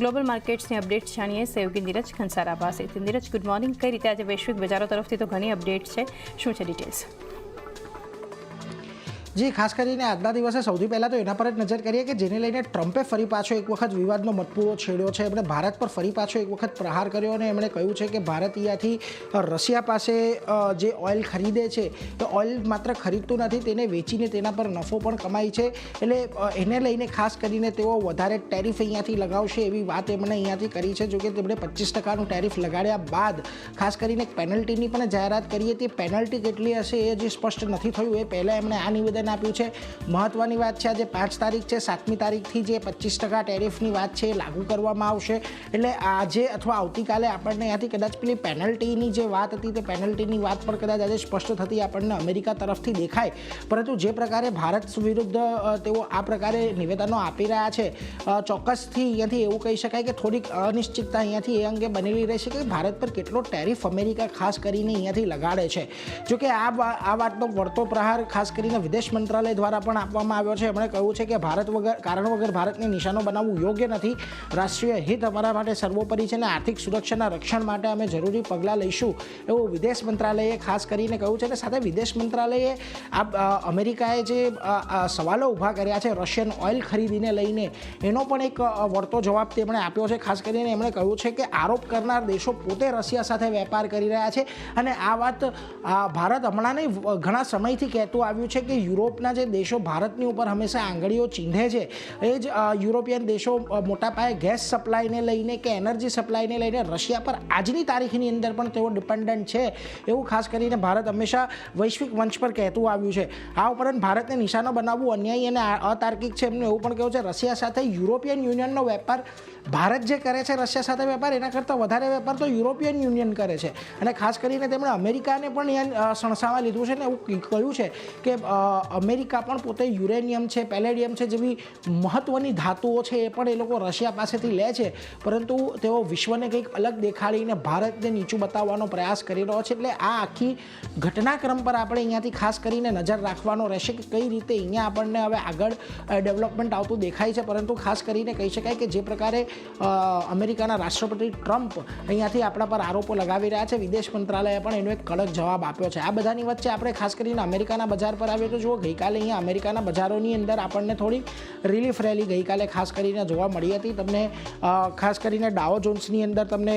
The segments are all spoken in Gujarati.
ગ્લોબલ માર્કેટ્સની અપડેટ્સ જાણીએ સહયોગી નીરજ ખંસારા પાસેથી નીરજ ગુડ મોર્નિંગ કઈ રીતે આજે વૈશ્વિક બજારો તરફથી તો ઘણી અપડેટ છે. શું છે ડિટેલ્સ જી, ખાસ કરીને આજના દિવસે સૌથી પહેલાં તો એના પર જ નજર કરીએ કે જેને લઈને ટ્રમ્પે ફરી પાછો એક વખત વિવાદનો મતપૂરો છેડ્યો છે. એમણે ભારત પર ફરી પાછો એક વખત પ્રહાર કર્યો અને એમણે કહ્યું છે કે ભારત અહીંયાથી રશિયા પાસે જે ઓઇલ ખરીદે છે, તો ઓઇલ માત્ર ખરીદતું નથી, તેને વેચીને તેના પર નફો પણ કમાય છે. એટલે એને લઈને ખાસ કરીને તેઓ વધારે ટેરિફ અહીંયાથી લગાવશે એવી વાત એમણે અહીંયાથી કરી છે, જોકે તેમણે પચીસ ટકાનું ટેરિફ લગાડ્યા બાદ. ખાસ કરીને પેનલ્ટીની પણ જાહેરાત કરી હતી પેનલ્ટી કેટલી હશે એ જે સ્પષ્ટ નથી થયું, એ પહેલાં એમણે આ નિવેદન આપ્યું છે. મહત્ત્વની વાત છે આજે પાંચ તારીખ છે. સાતમી તારીખથી જે પચીસ ટકા ટેરિફની વાત છે એ લાગુ કરવામાં આવશે. એટલે આજે અથવા આવતીકાલે આપણને અહીંયાથી કદાચ પેલી પેનલ્ટીની જે વાત હતી તે પેનલ્ટીની વાત પણ કદાચ આજે સ્પષ્ટ થતી આપણને અમેરિકા તરફથી દેખાય. પરંતુ જે પ્રકારે ભારત વિરુદ્ધ તેઓ આ પ્રકારે નિવેદનો આપી રહ્યા છે ચોક્કસથી અહીંયાથી એવું કહી શકાય કે થોડીક અનિશ્ચિતતા અહીંયાથી એ અંગે બનેલી રહેશે કે ભારત પર કેટલો ટેરિફ અમેરિકા ખાસ કરીને અહીંયાથી લગાડે છે. જોકે આ આ વાતનો વળતો પ્રહાર ખાસ કરીને વિદેશ મંત્રાલય દ્વારા પણ આપવામાં આવ્યો છે. એમણે કહ્યું છે કે ભારત વગર, કારણ વગર ભારતને નિશાનો બનાવવું યોગ્ય નથી. રાષ્ટ્રીય હિત અમારા માટે સર્વોપરી છે અને આર્થિક સુરક્ષાના રક્ષણ માટે અમે જરૂરી પગલાં લઈશું, એવું વિદેશ મંત્રાલયે ખાસ કરીને કહ્યું છે. અને સાથે વિદેશ મંત્રાલયે આ અમેરિકાએ જે સવાલો ઊભા કર્યા છે રશિયન ઓઇલ ખરીદીને લઈને, એનો પણ એક વળતો જવાબ તેમણે આપ્યો છે. ખાસ કરીને એમણે કહ્યું છે કે આરોપ કરનાર દેશો પોતે રશિયા સાથે વેપાર કરી રહ્યા છે. અને આ વાત ભારત હમણાં નહીં, ઘણા સમયથી કહેતું આવ્યું છે કે યુરોપના જે દેશો ભારતની ઉપર હંમેશા આંગળીઓ ચીંધે છે એ જ યુરોપિયન દેશો મોટા પાયે ગેસ સપ્લાયને લઈને કે એનર્જી સપ્લાયને લઈને રશિયા પર આજની તારીખની અંદર પણ તેઓ ડિપેન્ડન્ટ છે એવું ખાસ કરીને ભારત હંમેશા વૈશ્વિક મંચ પર કહેતું આવ્યું છે. આ ઉપરાંત ભારતને નિશાનો બનાવવું અન્યાયી અને અતાર્કિક છે એમનું એવું પણ કહ્યું છે. રશિયા સાથે યુરોપિયન યુનિયનનો વેપાર ભારત જે કરે છે રશિયા સાથે વેપાર એના કરતાં વધારે વેપાર તો યુરોપિયન યુનિયન કરે છે. અને ખાસ કરીને તેમણે અમેરિકાને પણ અહીંયા અ, સણસામાં લીધું છે ને એવું કહ્યું છે કે અમેરિકા પણ પોતે યુરેનિયમ છે, પેલેડિયમ છે જેવી મહત્ત્વની ધાતુઓ છે એ પણ એ લોકો રશિયા પાસેથી લે છે. પરંતુ તેઓ વિશ્વને કંઈક અલગ દેખાડીને ભારતને નીચું બતાવવાનો પ્રયાસ કરી રહ્યો છે. એટલે આ આખી ઘટનાક્રમ પર આપણે અહીંયાથી ખાસ કરીને નજર રાખવાનો રહેશે કે કઈ રીતે અહીંયા આપણને હવે આગળ ડેવલપમેન્ટ આવતું દેખાય છે. પરંતુ ખાસ કરીને કહી શકાય કે જે પ્રકારે અમેરિકાના રાષ્ટ્રપતિ ટ્રમ્પ અહીંયાથી આપણા પર આરોપો લગાવી રહ્યા છે. વિદેશ મંત્રાલયે પણ એનો એક કડક જવાબ આપ્યો છે. આ બધાની વચ્ચે આપણે ખાસ કરીને અમેરિકાના બજાર પર આવીએ તો જુઓ ગઈકાલે અહીંયા અમેરિકાના બજારોની અંદર આપણને થોડી રિલીફ રેલી ગઈકાલે ખાસ કરીને જોવા મળી હતી. તમને ખાસ કરીને ડાવો જોન્સની અંદર તમને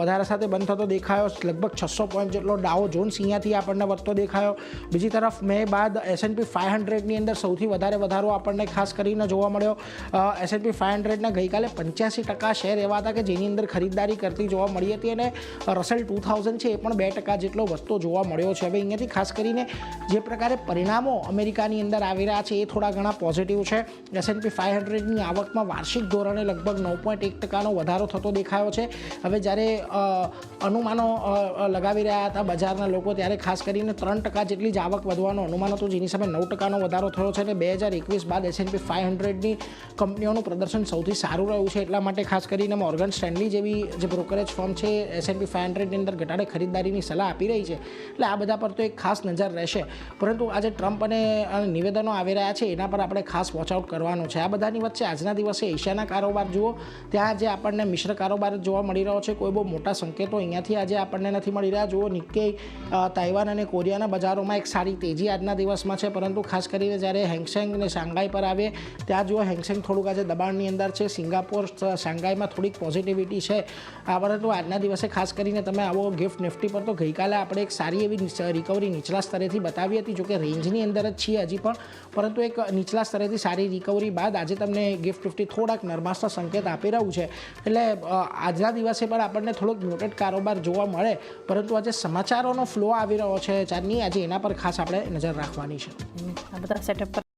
વધારા સાથે બંધ થતો દેખાયો. લગભગ છસો પોઈન્ટ જેટલો ડાવો જોન્સ અહીંયાથી આપણને વધતો દેખાયો. બીજી તરફ મે બાદ એસએનપી ફાઇવ હંડ્રેડની અંદર સૌથી વધારે વધારો આપણને ખાસ કરીને જોવા મળ્યો. એસએનપી ફાઇવ હંડ્રેડના ગઈકાલે પંચ્યાસી ટકા શેર એવા હતા કે જેની અંદર ખરીદદારી કરતી જોવા મળી હતી અને રસેલ ટુ થાઉઝન્ડ છે એ પણ બે ટકા જેટલો વધતો જોવા મળ્યો છે. હવે અહીંયાથી ખાસ કરીને જે પ્રકારે પરિણામો અમેરિકાની અંદર આવી રહ્યા છે, એ થોડા ઘણા પોઝિટિવ છે. એસએનપી ફાઇવ હંડ્રેડની આવકમાં વાર્ષિક ધોરણે લગભગ નવ પોઈન્ટ એક ટકાનો વધારો થતો દેખાયો છે. હવે જ્યારે અનુમાનો લગાવી રહ્યા હતા બજારના લોકો, ત્યારે ખાસ કરીને ત્રણ ટકા જેટલી જ આવક વધવાનો અનુમાન હતું, જેની સામે નવ ટકાનો વધારો થયો છે અને બે હજાર એકવીસ બાદ એસએનપી ફાઇવ હંડ્રેડની કંપનીઓનું પ્રદર્શન સૌથી સારું રહ્યું છે. એટલા માટે ખાસ કરીને મોર્ગન સ્ટેન્લી જેવી જે બ્રોકરેજ ફર્મ છે એસએનપી ફાઇવ હંડ્રેડની અંદર ઘટાડે ખરીદદારીની સલાહ આપી રહી છે. એટલે આ બધા પર તો એક ખાસ નજર રહેશે. પરંતુ આજે ટ્રમ્પ અને નિવેદનો આવી રહ્યા છે, એના પર આપણે ખાસ વોચઆઉટ કરવાનું છે. આ બધાની વચ્ચે આજના દિવસે એશિયાના કારોબાર જુઓ, ત્યાં જે આપણને મિશ્ર કારોબાર જોવા મળી રહ્યો છે. કોઈ બહુ મોટા સંકેતો અહીંયાથી આજે આપણને નથી મળી રહ્યા. જુઓ નિકે તાઇવાન અને કોરિયાના બજારોમાં એક સારી તેજી આજના દિવસમાં છે. પરંતુ ખાસ કરીને જ્યારે હેંગસેંગ અને શાંઘાઈ પર આવે, ત્યાં જુઓ હેંગસેંગ થોડુંક આજે દબાણની અંદર છે. સિંગાપોર શાંઘાઈમાં થોડીક પોઝિટિવિટી છે. પરંતુ આજના દિવસે ખાસ કરીને તમે આવો ગિફ્ટ નિફ્ટી પર તો ગઈકાલે આપણે એક સારી એવી રિકવરી નીચલા સ્તરેથી બતાવી હતી. જોકે રેન્જની અંદર જ છીએ હજી પણ. પરંતુ એક નીચલા સ્તરેથી સારી રિકવરી બાદ આજે તમને ગિફ્ટ ફિફ્ટી થોડાક નરમાસના સંકેત આપી રહ્યું છે. એટલે આજના દિવસે પણ આપણને થોડોક મ્યુટેડ કારોબાર જોવા મળે. પરંતુ આજે સમાચારોનો ફ્લો આવી રહ્યો છે. ચાંદની, આજે એના પર ખાસ આપણે નજર રાખવાની છે. આ બધા સેટઅપ